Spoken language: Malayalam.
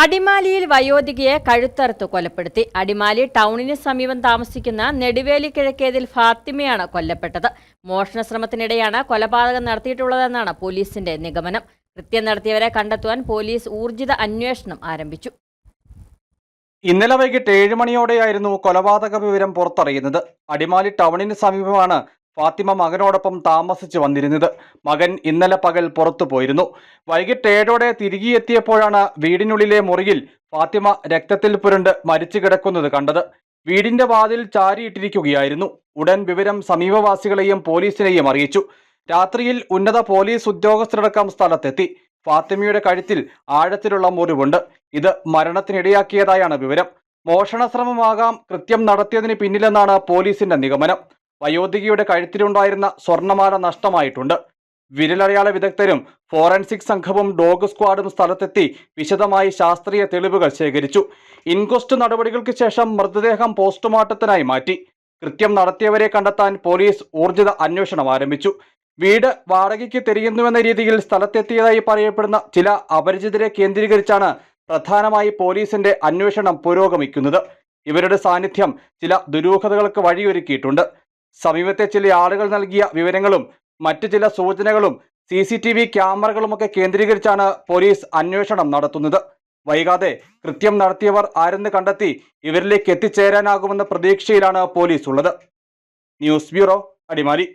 അടിമാലിയിൽ വയോധികയെ കഴുത്തറുത്ത് കൊലപ്പെടുത്തി. അടിമാലി ടൗണിന് സമീപം താമസിക്കുന്ന നെടുവേലി കിഴക്കേതിൽ ഫാത്തിമയാണ് കൊല്ലപ്പെട്ടത്. മോഷണ ശ്രമത്തിനിടെയാണ് കൊലപാതകം നടത്തിയിട്ടുള്ളതെന്നാണ് പോലീസിന്റെ നിഗമനം. കൃത്യം നടത്തിയവരെ കണ്ടെത്തുവാൻ പോലീസ് ഊർജിത അന്വേഷണം ആരംഭിച്ചു. ഇന്നലെ വൈകിട്ട് ഏഴ് മണിയോടെയായിരുന്നു കൊലപാതക വിവരം പുറത്തറിയുന്നത്. അടിമാലി ടൗണിന് സമീപമാണ് ഫാത്തിമ മകനോടൊപ്പം താമസിച്ചു വന്നിരുന്നത്. മകൻ ഇന്നലെ പകൽ പുറത്തു പോയിരുന്നു. വൈകിട്ട് ഏഴോടെ തിരികെയെത്തിയപ്പോഴാണ് വീടിനുള്ളിലെ മുറിയിൽ ഫാത്തിമ രക്തത്തിൽ പുരണ്ട് മരിച്ചു കിടക്കുന്നത് കണ്ടത്. വീടിന്റെ വാതിൽ ചാരിയിട്ടിരിക്കുകയായിരുന്നു. ഉടൻ വിവരം സമീപവാസികളെയും പോലീസിനെയും അറിയിച്ചു. രാത്രിയിൽ ഉന്നത പോലീസ് ഉദ്യോഗസ്ഥരടക്കം സ്ഥലത്തെത്തി. ഫാത്തിമയുടെ കഴുത്തിൽ ആഴത്തിലുള്ള മുറിവുണ്ട്. ഇത് മരണത്തിനിടയാക്കിയതായാണ് വിവരം. മോഷണശ്രമമാകാം കൃത്യം നടത്തിയതിന് പിന്നിലെന്നാണ് പോലീസിന്റെ നിഗമനം. വയോധികയുടെ കഴുത്തിലുണ്ടായിരുന്ന സ്വർണമാല നഷ്ടമായിട്ടുണ്ട്. വിരലടയാള വിദഗ്ധരും ഫോറൻസിക് സംഘവും ഡോഗ് സ്ക്വാഡും സ്ഥലത്തെത്തി വിശദമായി ശാസ്ത്രീയ തെളിവുകൾ ശേഖരിച്ചു. ഇൻക്വസ്റ്റ് നടപടികൾക്ക് ശേഷം മൃതദേഹം പോസ്റ്റ്മോർട്ടത്തിനായി മാറ്റി. കൃത്യം നടത്തിയവരെ കണ്ടെത്താൻ പോലീസ് ഊർജിത അന്വേഷണം ആരംഭിച്ചു. വീട് വാടകയ്ക്ക് തിരിയുന്നുവെന്ന രീതിയിൽ സ്ഥലത്തെത്തിയതായി പറയപ്പെടുന്ന ചില അപരിചിതരെ കേന്ദ്രീകരിച്ചാണ് പ്രധാനമായി പോലീസിന്റെ അന്വേഷണം പുരോഗമിക്കുന്നത്. ഇവരുടെ സാന്നിധ്യം ചില ദുരൂഹതകൾക്ക് വഴിയൊരുക്കിയിട്ടുണ്ട്. സമീപത്തെ ചില ആളുകൾ നൽകിയ വിവരങ്ങളും മറ്റു ചില സൂചനകളും സി സി ടി വി ക്യാമറകളുമൊക്കെ കേന്ദ്രീകരിച്ചാണ് പോലീസ് അന്വേഷണം നടത്തുന്നത്. വൈകാതെ കൃത്യം നടത്തിയവർ ആരെന്ന് കണ്ടെത്തി ഇവരിലേക്ക് എത്തിച്ചേരാനാകുമെന്ന പ്രതീക്ഷയിലാണ് പോലീസ് ഉള്ളത്. News bureau Adimali.